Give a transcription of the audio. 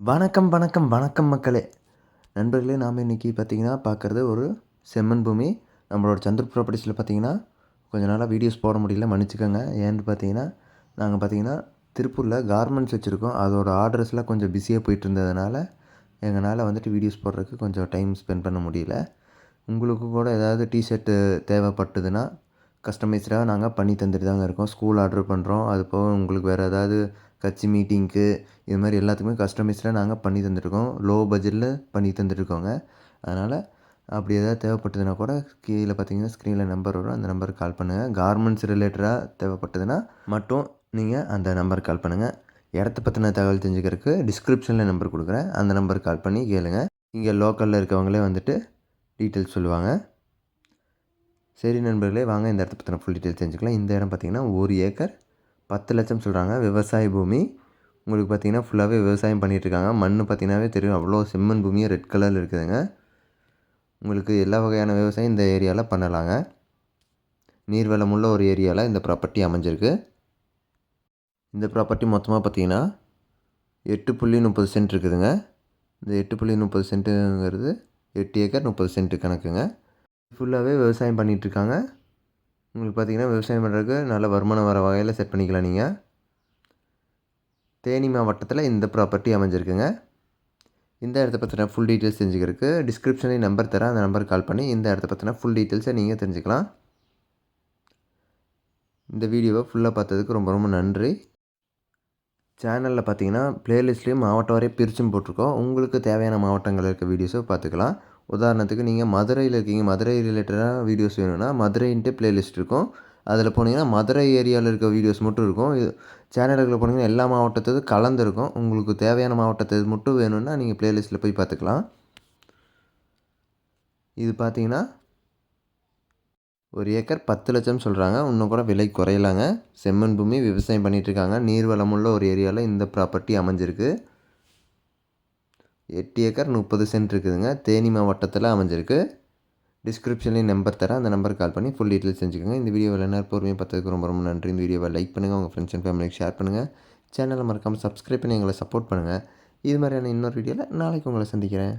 வணக்கம் வணக்கம் வணக்கம் மக்களே. நண்பர்களே நாம் இன்றைக்கி பார்த்தீங்கன்னா பார்க்குறது ஒரு செம்மன் பூமி. நம்மளோட சந்திர ப்ராப்பர்ட்டிஸில் பார்த்தீங்கன்னா கொஞ்ச நாளாக வீடியோஸ் போட முடியல மன்னிச்சுக்கோங்க. ஏன்னு பார்த்தீங்கன்னா நாங்கள் பார்த்தீங்கன்னா திருப்பூரில் கார்மெண்ட்ஸ் வச்சுருக்கோம். அதோட ஆர்டர்ஸ்லாம் கொஞ்சம் பிஸியாக போயிட்டு இருந்ததுனால எங்களால் வந்துட்டு வீடியோஸ் போடுறதுக்கு கொஞ்சம் டைம் ஸ்பெண்ட் பண்ண முடியல. உங்களுக்கு கூட ஏதாவது டிஷர்ட்டு தேவைப்பட்டதுன்னா கஸ்டமைஸ்டாக நாங்கள் பண்ணி தந்துட்டு தாங்க இருக்கோம். ஸ்கூல் ஆர்டர் பண்ணுறோம் அது போக உங்களுக்கு வேறு ஏதாவது கட்சி மீட்டிங்க்கு இது மாதிரி எல்லாத்துக்குமே கஸ்டமைஸ்டாக நாங்கள் பண்ணி தந்துட்டுருக்கோம் லோ பட்ஜெட்டில் பண்ணி தந்துட்டுருக்கோங்க அதனால் அப்படி எதாவது தேவைப்பட்டதுன்னா கூட கீழே பார்த்தீங்கன்னா ஸ்க்ரீனில் நம்பர் வரும். அந்த நம்பருக்கு கால் பண்ணுங்கள் கார்மெண்ட்ஸ் ரிலேட்டடாக தேவைப்பட்டதுன்னா மட்டும் நீங்கள் அந்த நம்பருக்கு கால் பண்ணுங்கள் இடத்த பற்றின தகவல் தெரிஞ்சுக்கிறதுக்கு டிஸ்கிரிப்ஷனில் நம்பர் கொடுக்குறேன். அந்த நம்பருக்கு கால் பண்ணி கேளுங்க. இங்கே லோக்கலில் இருக்கவங்களே வந்துட்டு டீட்டெயில்ஸ் சொல்லுவாங்க. சரி நண்பர்களே வாங்க இந்த இடத்த பற்றின ஃபுல் டீட்டெயில் தெரிஞ்சுக்கலாம். இந்த இடம் பார்த்திங்கன்னா ஒரு ஏக்கர் பத்து லட்சம் சொல்கிறாங்க விவசாய பூமி. உங்களுக்கு பார்த்திங்கன்னா ஃபுல்லாகவே விவசாயம் பண்ணிகிட்ருக்காங்க மண் பார்த்திங்கனாவே தெரியும். அவ்வளோ செம்மண் பூமியும் ரெட் கலரில் இருக்குதுங்க. உங்களுக்கு எல்லா வகையான விவசாயம் இந்த ஏரியாவில் பண்ணலாங்க. நீர்வளம் உள்ள ஒரு ஏரியாவில் இந்த ப்ராப்பர்ட்டி அமைஞ்சிருக்கு. இந்த ப்ராப்பர்ட்டி மொத்தமாக பார்த்திங்கன்னா எட்டு புள்ளி முப்பது சென்ட் இருக்குதுங்க. இந்த எட்டு புள்ளி முப்பது சென்ட்டுங்கிறது எட்டு ஏக்கர் முப்பது சென்ட்டு கணக்குங்க. ஃபுல்லாகவே விவசாயம் பண்ணிகிட்ருக்காங்க உங்களுக்கு பார்த்திங்கன்னா விவசாயம் பண்ணுறதுக்கு நல்ல வருமானம் வர வகையில் செட் பண்ணிக்கலாம் நீங்கள் தேனி மாவட்டத்தில் இந்த ப்ராப்பர்ட்டி அமைஞ்சிருக்குங்க. இந்த இடத்த பற்றின ஃபுல் டீட்டெயில்ஸ் தெரிஞ்சுக்கிறதுக்கு டிஸ்கிரிப்ஷனில் நம்பர் தரேன். அந்த நம்பருக்கு கால் பண்ணி இந்த இடத்த பற்றின ஃபுல் டீட்டெயில்ஸை நீங்கள் தெரிஞ்சுக்கலாம். இந்த வீடியோவை ஃபுல்லாக பார்த்ததுக்கு ரொம்ப ரொம்ப நன்றி. சேனலில் பார்த்தீங்கன்னா ப்ளேலிஸ்ட்லேயும் மாவட்டம் வரை பிரிச்சும் போட்டிருக்கோம். உங்களுக்கு தேவையான மாவட்டங்கள் இருக்க வீடியோஸை பார்த்துக்கலாம். உதாரணத்துக்கு நீங்கள் மதுரையில் இருக்கீங்க மதுரை ரிலேட்டடாக வீடியோஸ் வேணும்னா மதுரைன்ட்டு ப்ளேலிஸ்ட் இருக்கும். அதில் போனீங்கன்னா மதுரை ஏரியாவில் இருக்க வீடியோஸ் மட்டும் இருக்கும். இது சேனலுக்குள்ள போனீங்கன்னா எல்லா மாவட்டத்தது கலந்துருக்கும். உங்களுக்கு தேவையான மாவட்டத்தை மட்டும் வேணும்னா நீங்கள் பிளேலிஸ்ட்டில் போய் பார்த்துக்கலாம். இது பார்த்தீங்கன்னா ஒரு ஏக்கர் பத்து லட்சம் சொல்கிறாங்க இன்னும் கூட விலை குறையலாங்க. செம்மண் பூமி விவசாயம் பண்ணிகிட்ருக்காங்க நீர்வளமுள்ள ஒரு ஏரியாவில் இந்த ப்ராப்பர்ட்டி அமைஞ்சிருக்கு. எட்டு ஏக்கர் முப்பது சென்ட் இருக்குதுங்க. தேனி மாவட்டத்தில் அமைஞ்சிருக்கு. டிஸ்கிரிப்ஷன்லேயும் நம்பர் தரேன். அந்த நம்பர் கால் பண்ணி ஃபுல் டீட்டெயில் செஞ்சுக்கோங்க இந்த வீடியோவில் என்ன பொறுமையாக பார்த்ததுக்கு ரொம்ப ரொம்ப நன்றி. இந்த வீடியோவை லைக் பண்ணுங்கள் உங்கள் ஃப்ரெண்ட்ஸ் அண்ட் ஃபேமிலிக்கு ஷேர் பண்ணுங்கள் சேனலை மறக்காமல் சப்ஸ்கிரைப் பண்ணி எங்களை சப்போர்ட் பண்ணுங்கள் இது மாதிரியான இன்னொரு வீடியோவில் நாளைக்கு உங்களை சந்திக்கிறேன்.